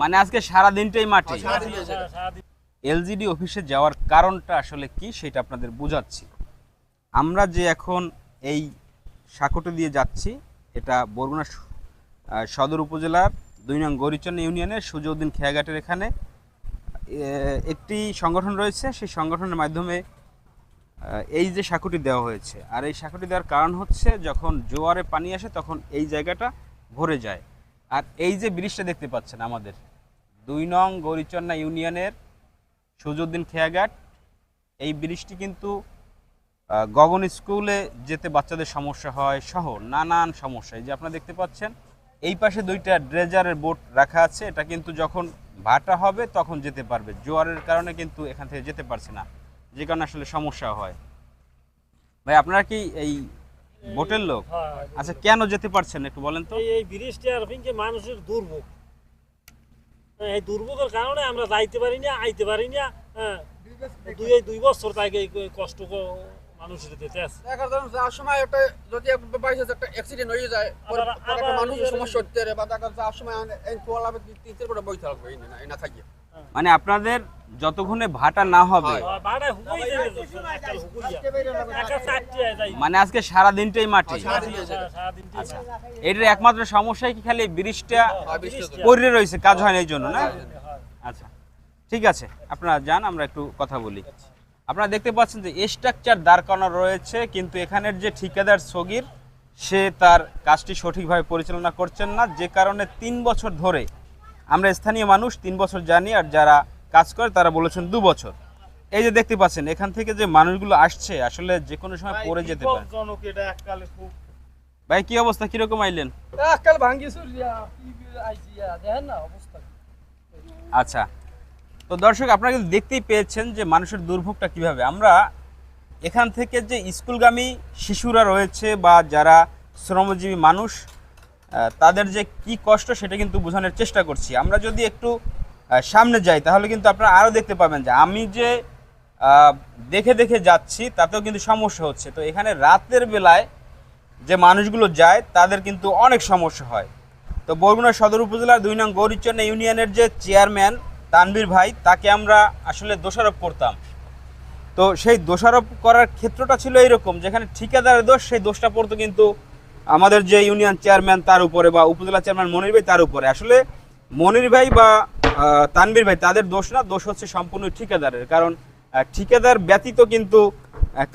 মানে আজকে সারা দিনটাই যায়। এলজিডি অফিসে যাওয়ার কারণটা আসলে কি সেটা আপনাদের বোঝাচ্ছি। আমরা যে এখন এই সাঁকোটা দিয়ে যাচ্ছি এটা বরগুনা সদর উপজেলার দুই নং গরিচন ইউনিয়নের সুজউদ্দিন খেয়াঘাটের এখানে একটি সংগঠন রয়েছে। সেই সংগঠনের মাধ্যমে এই যে সাঁকুটি দেওয়া হয়েছে। আর এই সাঁকুটি দেওয়ার কারণ হচ্ছে যখন জোয়ারে পানি আসে তখন এই জায়গাটা ভরে যায়। আর এই যে ব্রিজটা দেখতে পাচ্ছেন আমাদের, দুই নং গৌরীচন্না ইউনিয়নের সুজউদ্দিন খেয়াঘাট, এই ব্রিজটি কিন্তু গগন স্কুলে যেতে বাচ্চাদের সমস্যা হয় সহ নানান সমস্যা। এই যে আপনারা দেখতে পাচ্ছেন, এই পাশে দুইটা ড্রেজারের বোট রাখা আছে, এটা কিন্তু যখন ভাটা হবে তখন যেতে পারবে। জোয়ারের কারণে কিন্তু এখান থেকে যেতে পারছে না, যে কারণে আসলে সমস্যা হয়। ভাই, আপনারা কি এই বোটের লোক? আচ্ছা কেন যেতে পারছেন একটু বলেন তো? এই এই ব্রিজটা আর ফিনকে মানুষের দুর্ভোগ। হ্যাঁ, এই দুর্ভোগের কারণে আমরা যাইতে পারি না আইতে পারি না হ্যাঁ। দুই এই দুই বছর তাকে কষ্ট মানুষের দিতে আছে। দেখার ধরুন যাওয়ার সময় একটা যদি বাইশ একটা অ্যাক্সিডেন্ট হয়ে যায় পরে একটা মানুষের সমস্যা হতে পারে বা দেখা যাওয়ার সময় এই তোলা তিন চার বই থাকবে না না থাকিয়ে মানে আপনাদের যতক্ষণে ভাটা না হবে হয়। মানে আজকে সারা দিনটাই মাটি হয়ে আচ্ছা এটার একমাত্র সমস্যাই কি খালি ব্রিজটা বৃষ্টি হতো। পড়ে রয়েছে কাজ হয় না এই জন্য না? আচ্ছা ঠিক আছে আপনারা যান আমরা একটু কথা বলি। আপনারা দেখতে পাচ্ছেন যে স্ট্রাকচার দাঁড় করানো রয়েছে কিন্তু এখানের যে ঠিকাদার সগির সে তার কাজটি সঠিকভাবে পরিচালনা করছেন না। যে কারণে তিন বছর ধরে আমরা স্থানীয় মানুষ তিন বছর জানি আর যারা কাজ করে তারা বলেছেন দু বছর। এই যে দেখতে পাচ্ছেন এখান থেকে যে মানুষগুলো আসছে আসলে যে কোনো সময় পড়ে যেতে পারে। ভাই কি অবস্থা? কীরকম আইলেন? আচ্ছা। তো দর্শক আপনারা কিন্তু দেখতেই পেয়েছেন যে মানুষের দুর্ভোগটা কীভাবে। আমরা এখান থেকে যে স্কুলগামী শিশুরা রয়েছে বা যারা শ্রমজীবী মানুষ তাদের যে কি কষ্ট সেটা কিন্তু বোঝানোর চেষ্টা করছি। আমরা যদি একটু সামনে যাই, তাহলে কিন্তু আপনারা আরও দেখতে পাবেন যে আমি যে দেখে দেখে যাচ্ছি, তাতেও কিন্তু সমস্যা হচ্ছে। তো এখানে রাতের বেলায় যে মানুষগুলো যায়, তাদের কিন্তু অনেক সমস্যা হয়। তো বরগুনা সদর উপজেলার দুই নং গৌরীচন্না ইউনিয়নের যে চেয়ারম্যান তানবীর ভাই, তাকে আমরা আসলে দোষারোপ করতাম। তো সেই দোষারোপ করার ক্ষেত্রটা ছিল এইরকম, যেখানে ঠিকাদারের দোষ, সেই দোষটা পড়তো কিন্তু আমাদের যে ইউনিয়ন চেয়ারম্যান তার উপরে বা উপজেলা চেয়ারম্যান মনির ভাই তার উপরে। আসলে মনির ভাই বা তানবীর ভাই তাদের দোষ না? দোষ হচ্ছে সম্পূর্ণ ঠিকাদারের। কারণ ঠিকাদার ব্যতীত কিন্তু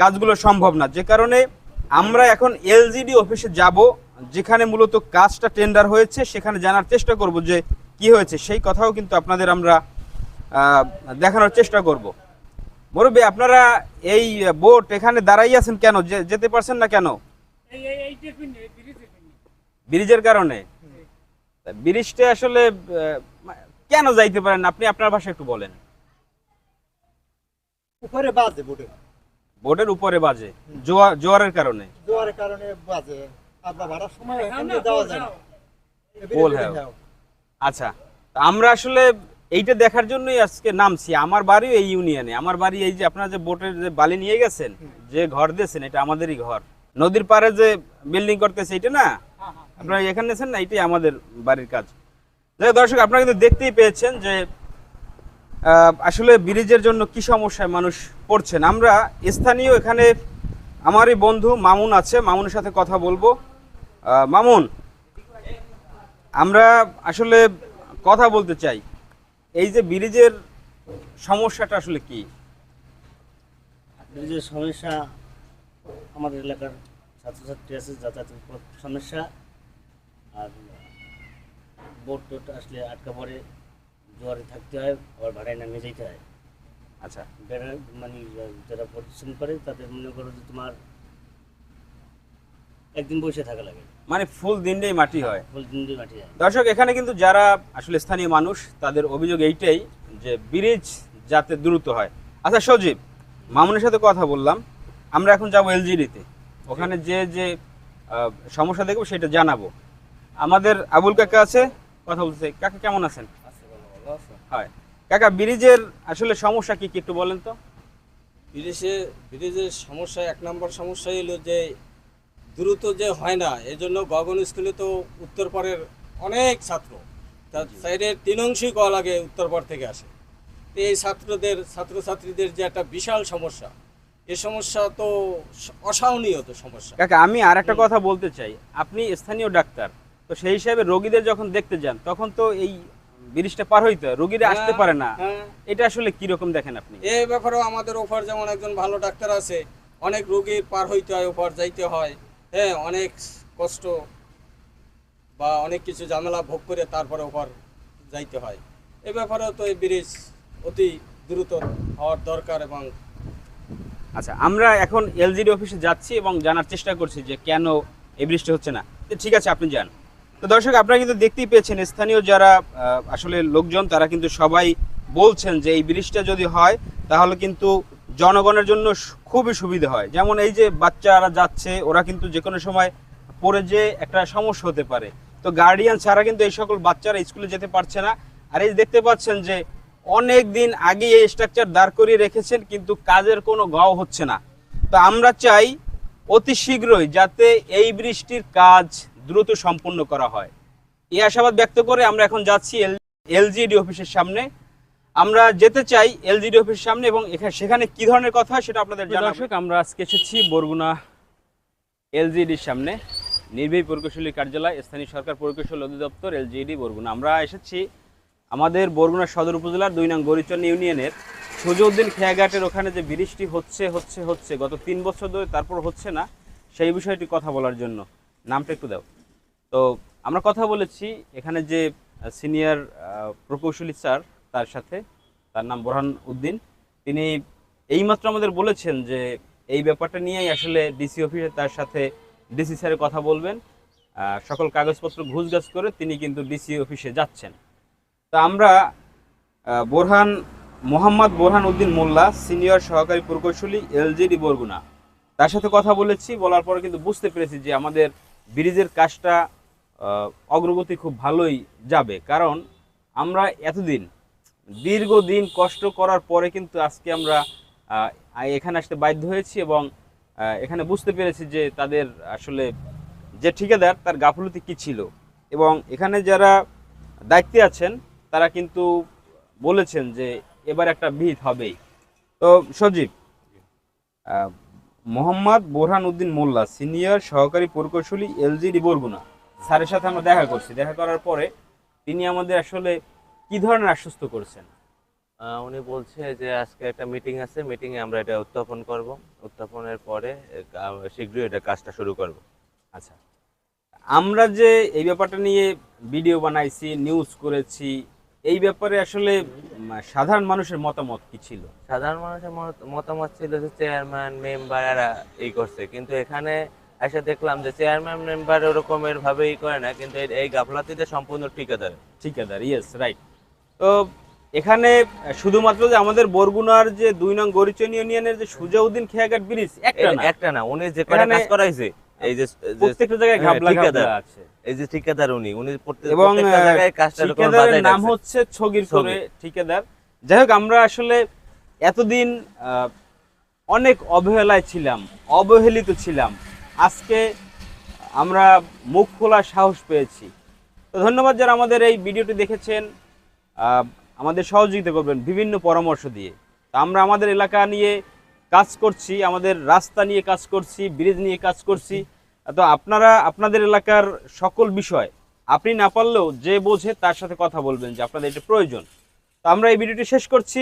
কাজগুলো সম্ভব না। যে কারণে আমরা এখন এলজিডি অফিসে যাব যেখানে মূলত কাজটা টেন্ডার হয়েছে সেখানে জানার চেষ্টা করব যে কি হয়েছে। সেই কথাও কিন্তু আপনাদের আমরা দেখানোর চেষ্টা করব। মুরব্বী আপনারা এই বোট এখানে দাঁড়াই আছেন কেন? যেতে পারছেন না কেন? ব্রিজের কারণে? ব্রিজটা আসলে কেন যাইতে পারেন না? আপনি আপনার ভাষা একটু বলেন। উপরে বাজে বুড়ে বোটের উপরে বাজে। জোয়ার জোয়ারের কারণে। জোয়ারের কারণে বাজে। আবার ভাড়ার সময় এখানে দেওয়া যায় না। পোল হ্যাঁ। আচ্ছা আমরা আসলে এইটা দেখার জন্যই আজকে নামছি। আমার বাড়িও এই ইউনিয়নে। আমার বাড়ি এই যে আপনারা যে বোটের যে বালি নিয়ে গেছেন যে ঘর দিয়েছেন এটা আমাদেরই ঘর। নদীর পাড়ে যে বিল্ডিং করতেছে এটা না? আপনারা এখানে নিয়েছেন না? এটাই আমাদের বাড়ির কাজ। যাই দর্শক, আপনারা কিন্তু দেখতেই পেয়েছেন যে আসলে ব্রিজের জন্য কি সমস্যায় মানুষ পড়ছেন। আমরা স্থানীয় এখানে আমারই বন্ধু মামুন আছে, মামুনের সাথে কথা বলব। মামুন, আমরা আসলে কথা বলতে চাই। এই যে ব্রিজের সমস্যাটা আসলে কি? ব্রিজের সমস্যা আমাদের এলাকার ছাত্রছাত্রী আছে, যাতায়াতের সমস্যা। আর বোট টোট আসলে আটকা পড়ে জোয়ারে থাকতে হয় আবার ভাড়ায় নামিয়ে যেতে হয়। আচ্ছা। বেড়া মানে যারা পরিশ্রম করে তাদের মনে করো যে তোমার একদিন বসে থাকা লাগে। মানে ফুল দিনটাই মাটি হয় ফুল দিন দিয়ে মাটি যায় দর্শক এখানে কিন্তু যারা আসলে স্থানীয় মানুষ তাদের অভিযোগ এইটাই যে ব্রিজ যাতে দ্রুত হয়। আচ্ছা সজীব মামুনের সাথে কথা বললাম। আমরা এখন যাব এলজিডিতে। ওখানে যে যে সমস্যা দেখব সেটা জানাব। আমাদের আবুল কাকা আছে কথা বলতে কাকা কেমন আছেন? হয়। কাকা ব্রিজের আসলে সমস্যা কি কি একটু বলেন তো। ব্রিজে ব্রিজের সমস্যা এক নম্বর সমস্যা হলো যে দ্রুত যে হয় না এজন্য গগন স্কুলে তো উত্তরপাড়ের অনেক ছাত্র। তার সাইডের তিন অংশই কল আগে উত্তরপাড় থেকে আসে। তো এই ছাত্রদের ছাত্রছাত্রীদের যে একটা বিশাল সমস্যা এ সমস্যা তো অসহনীয় তো সমস্যা। কাকা আমি আর একটা কথা বলতে চাই। আপনি স্থানীয় ডাক্তার তো সেই হিসাবে রোগীদের যখন দেখতে যান তখন তো এই ব্রিজটা পার হইতে হয় রোগীরা আসতে পারে না। হ্যাঁ। এটা আসলে কীরকম দেখেন আপনি? এই ব্যাপারেও আমাদের ওপার যেমন একজন ভালো ডাক্তার আছে অনেক রোগীর পার হইতে হয় ওপার যাইতে হয়। হ্যাঁ অনেক কষ্ট বা অনেক কিছু ঝামেলা ভোগ করে তারপরে ওপার যাইতে হয়। এ ব্যাপারেও তো এই ব্রিজ অতি দ্রুত হওয়ার দরকার এবং আচ্ছা আমরা এখন এলজিডি অফিসে যাচ্ছি এবং জানার চেষ্টা করছি যে কেন এই বৃষ্টি হচ্ছে না। ঠিক আছে আপনি যান। তো দর্শক, আপনারা কিন্তু দেখতেই পেয়েছেন, স্থানীয় যারা আসলে লোকজন, তারা কিন্তু সবাই বলছেন যে এই ব্রিজটা যদি হয়, তাহলে কিন্তু জনগণের জন্য খুবই সুবিধা হয়। যেমন এই যে বাচ্চারা যাচ্ছে, ওরা কিন্তু যে কোনো সময় পড়ে যে একটা সমস্যা হতে পারে। তো গার্ডিয়ান ছাড়া কিন্তু এই সকল বাচ্চারা স্কুলে যেতে পারছে না। আর এই দেখতে পাচ্ছেন যে অনেক দিন আগে এই স্ট্রাকচার দাঁড় করিয়ে রেখেছেন, কিন্তু কাজের কোনো গাও হচ্ছে না। তো আমরা চাই অতি শীঘ্রই যাতে এই বৃষ্টির কাজ দ্রুত সম্পন্ন করা হয়। এই আশাবাদ ব্যক্ত করে আমরা এখন যাচ্ছি এল এলজিডি অফিসের সামনে। আমরা যেতে চাই এলজিডি অফিসের সামনে এবং এখানে সেখানে কি ধরনের কথা হয় সেটা আপনাদের দর্শক আমরা আজকে এসেছি বরগুনা এলজিডির সামনে। নির্বাহী প্রকৌশলী কার্যালয় স্থানীয় সরকার প্রকৌশল অধিদপ্তর এলজিডি বরগুনা। আমরা এসেছি আমাদের বরগুনা সদর উপজেলার দুই নং গরিচন ইউনিয়নের সুজউদ্দিন খেয়াঘাটের ওখানে যে বৃষ্টি হচ্ছে হচ্ছে হচ্ছে গত তিন বছর ধরে তারপর হচ্ছে না সেই বিষয়টি কথা বলার জন্য। নামটা একটু দাও। তো আমরা কথা বলেছি এখানে যে সিনিয়র প্রকৌশলী স্যার তার সাথে, তার নাম বোরহান উদ্দিন। তিনি এইমাত্র আমাদের বলেছেন যে, এই ব্যাপারটা নিয়েই আসলে ডিসি অফিসে তার সাথে ডিসি স্যারের কথা বলবেন। সকল কাগজপত্র ঘুষগাছ করে তিনি কিন্তু ডিসি অফিসে যাচ্ছেন। তো আমরা বোরহান, মোহাম্মদ বোরহান উদ্দিন মোল্লা সিনিয়র সহকারী প্রকৌশলী এলজিডি বরগুনা, তার সাথে কথা বলেছি। বলার পরে কিন্তু বুঝতে পেরেছি যে আমাদের ব্রিজের কাজটা অগ্রগতি খুব ভালোই যাবে। কারণ আমরা এতদিন, দীর্ঘদিন কষ্ট করার পরে কিন্তু আজকে আমরা এখানে আসতে বাধ্য হয়েছি এবং এখানে বুঝতে পেরেছি যে তাদের আসলে যে ঠিকাদার, তার গাফলতি কি ছিল। এবং এখানে যারা দায়িত্বে আছেন, তারা কিন্তু বলেছেন যে এবার একটা ভিত হবেই। তো সজীব মোহাম্মদ বোরহান উদ্দিন মোল্লা সিনিয়র সহকারী প্রকৌশলী এলজিডি বরগুনা স্যারের সাথে আমরা দেখা করছি। দেখা করার পরে তিনি আমাদের আসলে কি ধরনের আশ্বস্ত করেছেন? উনি বলছে যে আজকে একটা মিটিং আছে। মিটিংয়ে আমরা এটা উত্থাপন করব। উত্থাপনের পরে শীঘ্রই এটা কাজটা শুরু করব। আচ্ছা। আমরা যে এই ব্যাপারটা নিয়ে ভিডিও বানাইছি নিউজ করেছি এই ব্যাপারে আসলে সাধারণ মানুষের মতামত কি ছিল? সাধারণ মানুষের মতামত ছিল যে চেয়ারম্যান মেম্বার এরা এই করছে। কিন্তু এখানে এসে দেখলাম যে চেয়ারম্যান মেম্বার ওরকমের ভাবে ই করে না কিন্তু এই- গাফলাতিতে সম্পূর্ণ ঠিকাদার। ঠিকাদার ইয়েস রাইট তো এখানে শুধুমাত্র যে আমাদের বরগুনার যে দুই নং গরিচন ইউনিয়নের যে সুজাউদ্দিন খেয়াঘাট ব্রিজ একটা না। একটা না উনি যে কাজ করাইছে এই যে প্রত্যেকটা জায়গায় হ্যাঁ, ঘাবলা ঘাবলা আছে। এই যে ঠিকাদার উনি উনি প্রত্যেকটা জায়গায় কাজটা ঠিকাদারের নাম হচ্ছে ছগির। করে ঠিকাদার। যাই হোক আমরা আসলে এতদিন অনেক অবহেলায় ছিলাম অবহেলিত ছিলাম। আজকে আমরা মুখ খোলার সাহস পেয়েছি। তো ধন্যবাদ যারা আমাদের এই ভিডিওটি দেখেছেন আহ, আমাদের সহযোগিতা করবেন বিভিন্ন পরামর্শ দিয়ে। তো আমরা আমাদের এলাকা নিয়ে কাজ করছি, আমাদের রাস্তা নিয়ে কাজ করছি ব্রিজ নিয়ে কাজ করছি। তো আপনারা, আপনাদের এলাকার সকল বিষয়, আপনি না পারলেও যে বোঝে তার সাথে কথা বলবেন যে আপনাদের এটা প্রয়োজন। তো আমরা এই ভিডিওটি শেষ করছি।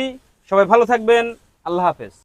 সবাই ভালো থাকবেন। আল্লাহ হাফেজ।